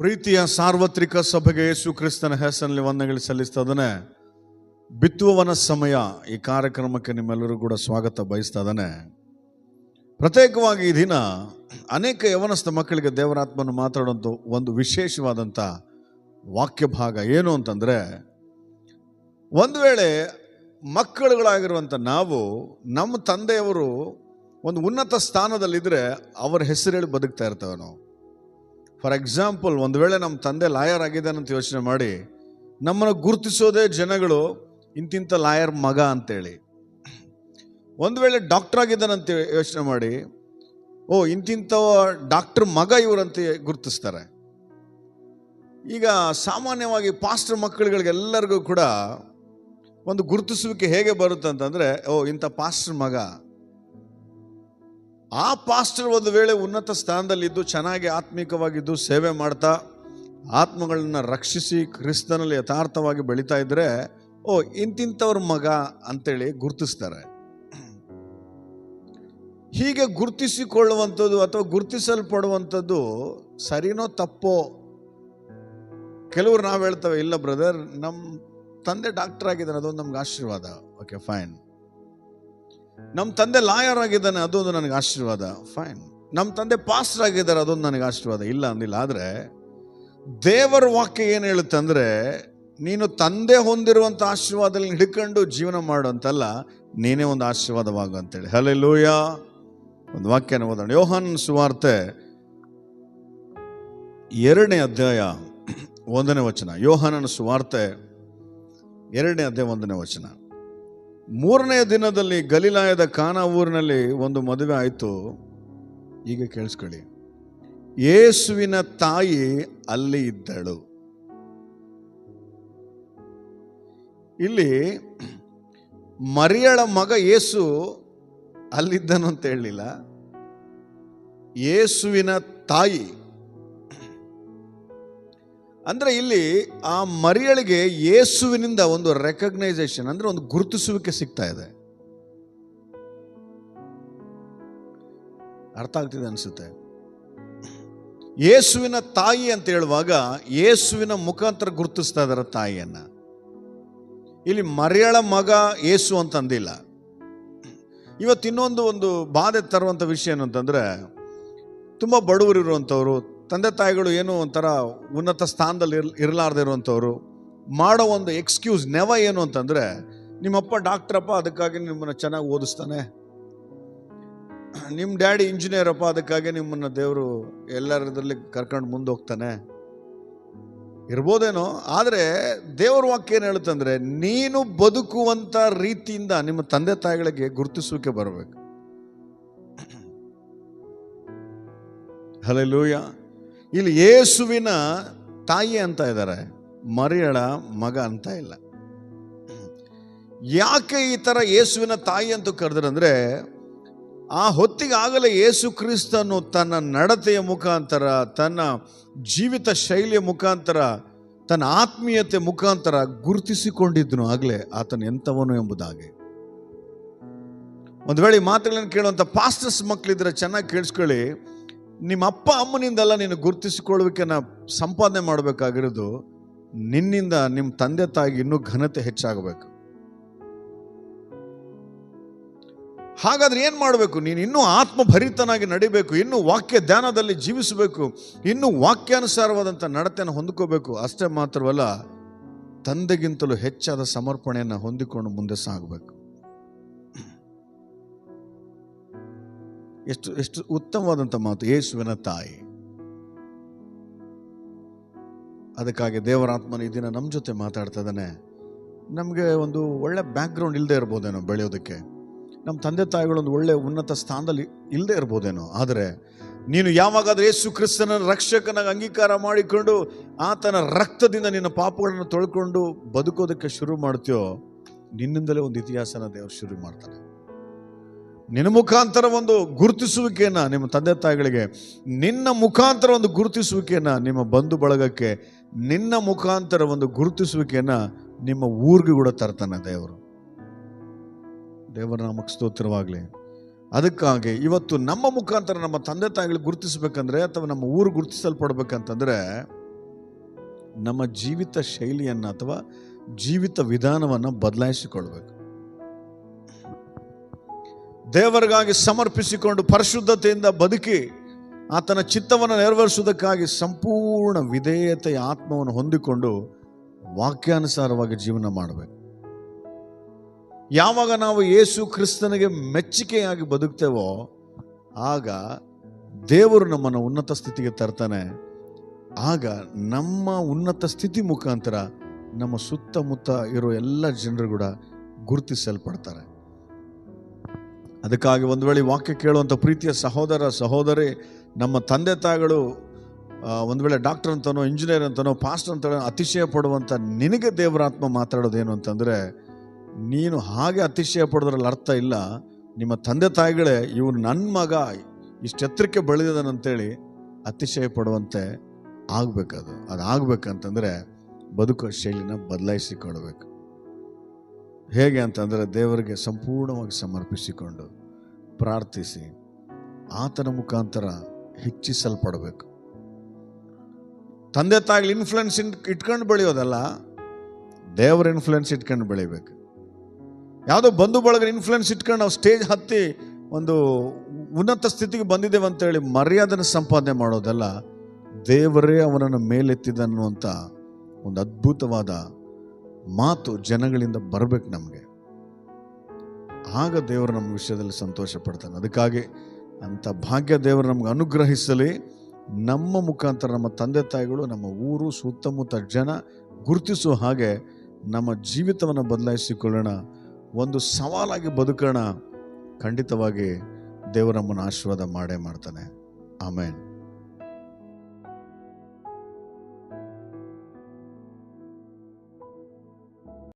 ಪ್ರೀತಿಯ ಸಾರ್ವತ್ರಿಕ ಸಭೆಗೆ ಯೇಸು ಕ್ರಿಸ್ತನ ಹೆಸರಿನಲ್ಲಿ ವಂದನೆಗಳು ಸಲ್ಲಿಸ್ತದನೆ ಬಿತ್ತುವವನ ಸಮಯ ಈ ಕಾರ್ಯಕ್ರಮಕ್ಕೆ ನಿಮ್ಮೆಲ್ಲರೂ ಕೂಡ ಸ್ವಾಗತ ಬಯಸ್ತಾ ಇದ್ದಾನೆ. ಪ್ರತ್ಯೇಕವಾಗಿ ಈ ದಿನ ಅನೇಕ ಯವನಸ್ಥ ಮಕ್ಕಳಿಗೆ ದೇವರಾತ್ಮನ್ನು ಮಾತಾಡುವಂಥ ಒಂದು ವಿಶೇಷವಾದಂಥ ವಾಕ್ಯ ಭಾಗ ಏನು ಅಂತಂದರೆ, ಒಂದು ವೇಳೆ ಮಕ್ಕಳುಗಳಾಗಿರುವಂಥ ನಾವು ನಮ್ಮ ತಂದೆಯವರು ಒಂದು ಉನ್ನತ ಸ್ಥಾನದಲ್ಲಿದ್ದರೆ ಅವರ ಹೆಸರೇಳಿ ಬದುಕ್ತಾ ಇರ್ತೇವೆ ನಾವು. ಫಾರ್ ಎಕ್ಸಾಂಪಲ್ ಒಂದು ವೇಳೆ ನಮ್ಮ ತಂದೆ ಲಾಯರ್ ಆಗಿದ್ದಾನಂತ ಯೋಚನೆ ಮಾಡಿ, ನಮ್ಮನ್ನು ಗುರುತಿಸೋದೇ ಜನಗಳು ಇಂತಿಂಥ ಲಾಯರ್ ಮಗ ಅಂತೇಳಿ. ಒಂದು ವೇಳೆ ಡಾಕ್ಟರ್ ಆಗಿದ್ದಾನಂತ ಯೋಚನೆ ಮಾಡಿ, ಓ ಇಂತಿಂಥ ಡಾಕ್ಟರ್ ಮಗ ಇವರಂತೆ ಗುರುತಿಸ್ತಾರೆ. ಈಗ ಸಾಮಾನ್ಯವಾಗಿ ಪಾಸ್ಟರ್ ಮಕ್ಕಳುಗಳಿಗೆಲ್ಲರಿಗೂ ಕೂಡ ಒಂದು ಗುರುತಿಸುವಿಕೆ ಹೇಗೆ ಬರುತ್ತೆ ಅಂತಂದರೆ, ಓ ಇಂಥ ಪಾಸ್ಟರ್ ಮಗ ಆ ಪಾಸ್ಟರ್ ಒಂದು ವೇಳೆ ಉನ್ನತ ಸ್ಥಾನದಲ್ಲಿದ್ದು ಚೆನ್ನಾಗಿ ಆತ್ಮಿಕವಾಗಿದ್ದು ಸೇವೆ ಮಾಡ್ತಾ ಆತ್ಮಗಳನ್ನ ರಕ್ಷಿಸಿ ಕ್ರಿಸ್ತನಲ್ಲಿ ಯಥಾರ್ಥವಾಗಿ ಬೆಳೀತಾ ಇದ್ರೆ, ಓ, ಇಂತಿಂಥವ್ರ ಮಗ ಅಂತೇಳಿ ಗುರುತಿಸ್ತಾರೆ. ಹೀಗೆ ಗುರುತಿಸಿಕೊಳ್ಳುವಂಥದ್ದು ಅಥವಾ ಗುರುತಿಸಲ್ಪಡುವಂಥದ್ದು ಸರಿನೋ ತಪ್ಪೋ? ಕೆಲವರು ನಾವು ಹೇಳ್ತೇವೆ, ಇಲ್ಲ ಬ್ರದರ್ ನಮ್ಮ ತಂದೆ ಡಾಕ್ಟರ್ ಆಗಿದ್ದಾರೆ ಅದೊಂದು ನಮ್ಗೆ ಆಶೀರ್ವಾದ. Okay, fine. ನಮ್ಮ ತಂದೆ ಲಾಯರ್ ಆಗಿದ್ದಾನೆ, ಅದೊಂದು ನನಗೆ ಆಶೀರ್ವಾದ. ಫೈನ್ ನಮ್ಮ ತಂದೆ ಪಾಸ್ಟರ್ ಆಗಿದ್ದಾರೆ, ಅದೊಂದು ನನಗೆ ಆಶೀರ್ವಾದ. ಇಲ್ಲ ಅಂದಿಲ್ಲ, ಆದರೆ ದೇವರ ವಾಕ್ಯ ಏನು ಹೇಳುತ್ತೆ ಅಂದರೆ, ನೀನು ತಂದೆ ಹೊಂದಿರುವಂಥ ಆಶೀರ್ವಾದದಲ್ಲಿ ಹಿಡ್ಕೊಂಡು ಜೀವನ ಮಾಡುವಂತಲ್ಲ, ನೀನೇ ಒಂದು ಆಶೀರ್ವಾದವಾಗು ಅಂತೇಳಿ. ಹಲೇ ಲೂಯ ಒಂದು ವಾಕ್ಯನ ಓದೋಣ. ಯೋಹಾನ್ ಸುವಾರ್ತೆ ಎರಡನೇ ಅಧ್ಯಾಯ ಒಂದನೇ ವಚನ. ಯೋಹಾನನ ಸುವಾರ್ತೆ ಎರಡನೇ ಅಧ್ಯಾಯ ಒಂದನೇ ವಚನ. ಮೂರನೇ ದಿನದಲ್ಲಿ ಗಲಿಲಾಯದ ಕಾನಾ ಊರಿನಲ್ಲಿ ಒಂದು ಮದುವೆ ಆಯಿತು. ಈಗ ಕೇಳಿಸ್ಕೊಳ್ಳಿ. ಯೇಸುವಿನ ತಾಯಿ ಅಲ್ಲಿ ಇದ್ದಳು. ಇಲ್ಲಿ ಮರಿಯಳ ಮಗ ಯೇಸು ಅಲ್ಲಿದ್ದನು ಅಂತ ಹೇಳಲಿಲ್ಲ. ಯೇಸುವಿನ ತಾಯಿ ಅಂದ್ರೆ ಇಲ್ಲಿ ಆ ಮರಿಯಳಿಗೆ ಯೇಸುವಿನಿಂದ ಒಂದು ರೆಕಗ್ನೈಸೇಷನ್ ಅಂದರೆ ಒಂದು ಗುರುತಿಸುವಿಕೆ ಸಿಗ್ತಾ ಇದೆ. ಅರ್ಥ ಆಗ್ತಿದೆ ಅನಿಸುತ್ತೆ? ಯೇಸುವಿನ ತಾಯಿ ಅಂತ ಹೇಳುವಾಗ ಯೇಸುವಿನ ಮುಖಾಂತರ ಗುರುತಿಸ್ತಾ ಇದ್ದಾರೆ ತಾಯಿಯನ್ನ. ಇಲ್ಲಿ ಮರಿಯಳ ಮಗ ಯೇಸು ಅಂತಂದಿಲ್ಲ ಇವತ್ತು ಇನ್ನೊಂದು ಒಂದು ಬಾಧೆ ತರುವಂಥ ವಿಷಯ ಏನು ಅಂತಂದ್ರೆ ತುಂಬ ಬಡವರು ಇರುವಂಥವ್ರು ತಂದೆ ತಾಯಿಗಳು ಏನು ಒಂಥರ ಉನ್ನತ ಸ್ಥಾನದಲ್ಲಿ ಇರ್ ಇರಲಾರ್ದೇ ಇರುವಂಥವ್ರು ಮಾಡೋ ಒಂದು ಎಕ್ಸ್ಕ್ಯೂಸ್ ನೆವ ಏನು ಅಂತಂದರೆ ನಿಮ್ಮಪ್ಪ ಡಾಕ್ಟ್ರಪ್ಪ ಅದಕ್ಕಾಗಿ ನಿಮ್ಮನ್ನು ಚೆನ್ನಾಗಿ ಓದಿಸ್ತಾನೆ ನಿಮ್ಮ ಡ್ಯಾಡಿ ಇಂಜಿನಿಯರಪ್ಪ ಅದಕ್ಕಾಗಿ ನಿಮ್ಮನ್ನು ದೇವರು ಎಲ್ಲರದ್ರಲ್ಲಿ ಕರ್ಕೊಂಡು ಮುಂದೆ ಹೋಗ್ತಾನೆ ಇರ್ಬೋದೇನೋ ಆದರೆ ದೇವ್ರ ವಾಕ್ಯ ಏನು ಹೇಳುತ್ತಂದರೆ ನೀನು ಬದುಕುವಂಥ ರೀತಿಯಿಂದ ನಿಮ್ಮ ತಂದೆ ತಾಯಿಗಳಿಗೆ ಗುರುತಿಸುವಿಕೆ ಬರಬೇಕು ಹಲಲೂಯ ಇಲ್ಲಿ ಯೇಸುವಿನ ತಾಯಿ ಅಂತ ಇದ್ದಾರೆ. ಮರಿಯಳ ಮಗ ಅಂತ ಇಲ್ಲ. ಯಾಕೆ ಈ ಥರ ಯೇಸುವಿನ ತಾಯಿ ಅಂತ ಕರೆದ್ರಂದ್ರೆ, ಆ ಹೊತ್ತಿಗಾಗಲೇ ಯೇಸು ಕ್ರಿಸ್ತನು ತನ್ನ ನಡತೆಯ ಮುಖಾಂತರ, ತನ್ನ ಜೀವಿತ ಶೈಲಿಯ ಮುಖಾಂತರ, ತನ್ನ ಆತ್ಮೀಯತೆ ಮುಖಾಂತರ ಗುರುತಿಸಿಕೊಂಡಿದ್ದನು ಆಗಲೇ ಆತನು ಎಂಥವನು ಎಂಬುದಾಗಿ. ಒಂದು ವೇಳೆ ಮಾತುಗಳನ್ನು ಕೇಳುವಂಥ ಪಾಸ್ಟರ್ಸ್ ಮಕ್ಕಳಿದ್ರೆ ಚೆನ್ನಾಗಿ ಕೇಳಿಸ್ಕೊಳ್ಳಿ. ನಿಮ್ಮ ಅಪ್ಪ ಅಮ್ಮನಿಂದಲ್ಲ ನೀನು ಗುರುತಿಸಿಕೊಳ್ಳುವಿಕೆನ ಸಂಪಾದನೆ ಮಾಡಬೇಕಾಗಿರೋದು ನಿನ್ನಿಂದ ನಿಮ್ಮ ತಂದೆ ತಾಯಿಗೆ ಇನ್ನೂ ಘನತೆ ಹೆಚ್ಚಾಗಬೇಕು. ಹಾಗಾದ್ರೆ ಏನು ಮಾಡಬೇಕು? ನೀನು ಇನ್ನೂ ಆತ್ಮಭರಿತನಾಗಿ ನಡಿಬೇಕು, ಇನ್ನೂ ವಾಕ್ಯ ಧ್ಯಾನದಲ್ಲಿ ಜೀವಿಸಬೇಕು, ಇನ್ನೂ ವಾಕ್ಯಾನುಸಾರವಾದಂಥ ನಡತೆಯನ್ನು ಹೊಂದ್ಕೋಬೇಕು. ಅಷ್ಟೇ ಮಾತ್ರವಲ್ಲ, ತಂದೆಗಿಂತಲೂ ಹೆಚ್ಚಾದ ಸಮರ್ಪಣೆಯನ್ನು ಹೊಂದಿಕೊಂಡು ಮುಂದೆ ಸಾಗಬೇಕು. ಎಷ್ಟು ಎಷ್ಟು ಉತ್ತಮವಾದಂಥ ಮಾತು, ಯೇಸುವಿನ ತಾಯಿ. ಅದಕ್ಕಾಗಿ ದೇವರಾತ್ಮನ ಈ ದಿನ ನಮ್ಮ ಜೊತೆ ಮಾತಾಡ್ತಾ ಇದ್ದಾನೆ. ನಮಗೆ ಒಂದು ಒಳ್ಳೆ ಬ್ಯಾಕ್ಗ್ರೌಂಡ್ ಇಲ್ಲದೆ ಇರ್ಬೋದೇನೋ ಬೆಳೆಯೋದಕ್ಕೆ. ನಮ್ಮ ತಂದೆ ತಾಯಿಗಳೊಂದು ಒಳ್ಳೆ ಉನ್ನತ ಸ್ಥಾನದಲ್ಲಿ ಇಲ್ಲದೆ ಇರ್ಬೋದೇನೋ. ಆದರೆ ನೀನು ಯಾವಾಗಾದ್ರೂ ಯೇಸು ಕ್ರಿಸ್ತನ ರಕ್ಷಕನಾಗಿ ಅಂಗೀಕಾರ ಮಾಡಿಕೊಂಡು ಆತನ ರಕ್ತದಿಂದ ನಿನ್ನ ಪಾಪಗಳನ್ನು ತೊಳ್ಕೊಂಡು ಬದುಕೋದಕ್ಕೆ ಶುರು ಮಾಡ್ತೀಯೋ, ನಿನ್ನಿಂದಲೇ ಒಂದು ಇತಿಹಾಸನ ದೇವರು ಶುರು ಮಾಡ್ತಾನೆ. ನಿನ್ನ ಮುಖಾಂತರ ಒಂದು ಗುರುತಿಸುವಿಕೆಯನ್ನು ನಿಮ್ಮ ತಂದೆ ತಾಯಿಗಳಿಗೆ, ನಿನ್ನ ಮುಖಾಂತರ ಒಂದು ಗುರುತಿಸುವಿಕೆಯನ್ನು ನಿಮ್ಮ ಬಂಧು ಬಳಗಕ್ಕೆ, ನಿನ್ನ ಮುಖಾಂತರ ಒಂದು ಗುರುತಿಸುವಿಕೆಯನ್ನು ನಿಮ್ಮ ಊರಿಗೆ ಕೂಡ ತರ್ತಾನೆ ದೇವರು. ದೇವರ ನಮಗೆ ಸ್ತೋತ್ರವಾಗಲಿ. ಅದಕ್ಕಾಗಿ ಇವತ್ತು ನಮ್ಮ ಮುಖಾಂತರ ನಮ್ಮ ತಂದೆ ತಾಯಿಗಳು ಗುರುತಿಸಬೇಕಂದ್ರೆ ಅಥವಾ ನಮ್ಮ ಊರು ಗುರುತಿಸಲ್ಪಡ್ಬೇಕಂತಂದ್ರೆ, ನಮ್ಮ ಜೀವಿತ ಶೈಲಿಯನ್ನು ಅಥವಾ ಜೀವಿತ ವಿಧಾನವನ್ನು ಬದಲಾಯಿಸಿಕೊಳ್ಬೇಕು. ದೇವರಿಗಾಗಿ ಸಮರ್ಪಿಸಿಕೊಂಡು ಪರಿಶುದ್ಧತೆಯಿಂದ ಬದುಕಿ ಆತನ ಚಿತ್ತವನ್ನು ನೆರವೇರಿಸುವುದಕ್ಕಾಗಿ ಸಂಪೂರ್ಣ ವಿಧೇಯತೆಯ ಆತ್ಮವನ್ನು ಹೊಂದಿಕೊಂಡು ವಾಕ್ಯಾನುಸಾರವಾಗಿ ಜೀವನ ಮಾಡಬೇಕು. ಯಾವಾಗ ನಾವು ಯೇಸು ಕ್ರಿಸ್ತನಿಗೆ ಮೆಚ್ಚುಗೆಯಾಗಿ ಬದುಕ್ತೇವೋ ಆಗ ದೇವರು ನಮ್ಮನ್ನು ಉನ್ನತ ಸ್ಥಿತಿಗೆ ತರ್ತಾನೆ. ಆಗ ನಮ್ಮ ಉನ್ನತ ಸ್ಥಿತಿ ಮುಖಾಂತರ ನಮ್ಮ ಸುತ್ತಮುತ್ತ ಇರೋ ಎಲ್ಲ ಜನರು ಕೂಡ ಗುರುತಿಸಲ್ಪಡ್ತಾರೆ. ಅದಕ್ಕಾಗಿ ಒಂದು ವೇಳೆ ವಾಕ್ಯ ಕೇಳುವಂಥ ಪ್ರೀತಿಯ ಸಹೋದರ, ಸಹೋದರಿ, ನಮ್ಮ ತಂದೆ ತಾಯಿಗಳು ಒಂದು ವೇಳೆ ಡಾಕ್ಟರ್ ಅಂತನೋ, ಇಂಜಿನಿಯರ್ ಅಂತನೋ, ಪಾಸ್ಟರ್ ಅಂತನೋ ಅತಿಶಯ ಪಡುವಂಥ ನಿನಗೆ ದೇವರಾತ್ಮ ಮಾತಾಡೋದೇನು ಅಂತಂದರೆ, ನೀನು ಹಾಗೆ ಅತಿಶಯ ಪಡೋದ್ರಲ್ಲಿ ಅರ್ಥ ಇಲ್ಲ. ನಿಮ್ಮ ತಂದೆ ತಾಯಿಗಳೇ ಇವನು ನನ್ನ ಮಗ, ಇಷ್ಟು ಎತ್ತರಕ್ಕೆ ಬೆಳೆದಿದ್ದಾನಂತೇಳಿ ಅತಿಶಯ ಪಡುವಂತೆ ಆಗಬೇಕದು. ಅದು ಆಗಬೇಕಂತಂದರೆ ಬದುಕುವ ಶೈಲಿನ ಬದಲಾಯಿಸಿಕೊಳ್ಬೇಕು. ಹೇಗೆ ಅಂತಂದರೆ ದೇವರಿಗೆ ಸಂಪೂರ್ಣವಾಗಿ ಸಮರ್ಪಿಸಿಕೊಂಡು ಪ್ರಾರ್ಥಿಸಿ ಆತನ ಮುಖಾಂತರ ಹೆಚ್ಚಿಸಲ್ಪಡಬೇಕು. ತಂದೆ ತಾಯಿಗಳು ಇನ್ಫ್ಲುಯೆನ್ಸ್ ಇಟ್ಕೊಂಡು ಬೆಳೆಯೋದಲ್ಲ, ದೇವರ ಇನ್ಫ್ಲುಯೆನ್ಸ್ ಇಟ್ಕೊಂಡು ಬೆಳಿಬೇಕು. ಯಾವುದೋ ಬಂಧು ಬಳಗ ಇನ್ಫ್ಲುಯೆನ್ಸ್ ಇಟ್ಕೊಂಡು ನಾವು ಸ್ಟೇಜ್ ಹತ್ತಿ ಒಂದು ಉನ್ನತ ಸ್ಥಿತಿಗೆ ಬಂದಿದ್ದೇವೆ ಅಂತೇಳಿ ಮರ್ಯಾದನ ಸಂಪಾದನೆ ಮಾಡೋದಲ್ಲ, ದೇವರೇ ಅವನನ್ನು ಮೇಲೆತ್ತಿದನ್ನುವಂಥ ಒಂದು ಅದ್ಭುತವಾದ ಮಾತು ಜನಗಳಿಂದ ಬರಬೇಕು ನಮಗೆ. ಆಗ ದೇವರು ನಮ್ಮ ವಿಷಯದಲ್ಲಿ ಸಂತೋಷ ಪಡ್ತಾನೆ ಅದಕ್ಕಾಗಿ ಅಂಥ ಭಾಗ್ಯ ದೇವರು ನಮ್ಗೆ ಅನುಗ್ರಹಿಸಲಿ. ನಮ್ಮ ಮುಖಾಂತರ ನಮ್ಮ ತಂದೆ ತಾಯಿಗಳು, ನಮ್ಮ ಊರು, ಸುತ್ತಮುತ್ತ ಜನ ಗುರುತಿಸುವ ಹಾಗೆ ನಮ್ಮ ಜೀವಿತವನ್ನು ಬದಲಾಯಿಸಿಕೊಳ್ಳೋಣ. ಒಂದು ಸವಾಲಾಗಿ ಬದುಕೋಣ. ಖಂಡಿತವಾಗಿ ದೇವರಮ್ಮನ ಆಶೀರ್ವಾದ ಮಾಡೇ ಮಾಡ್ತಾನೆ. ಆಮೇನ್.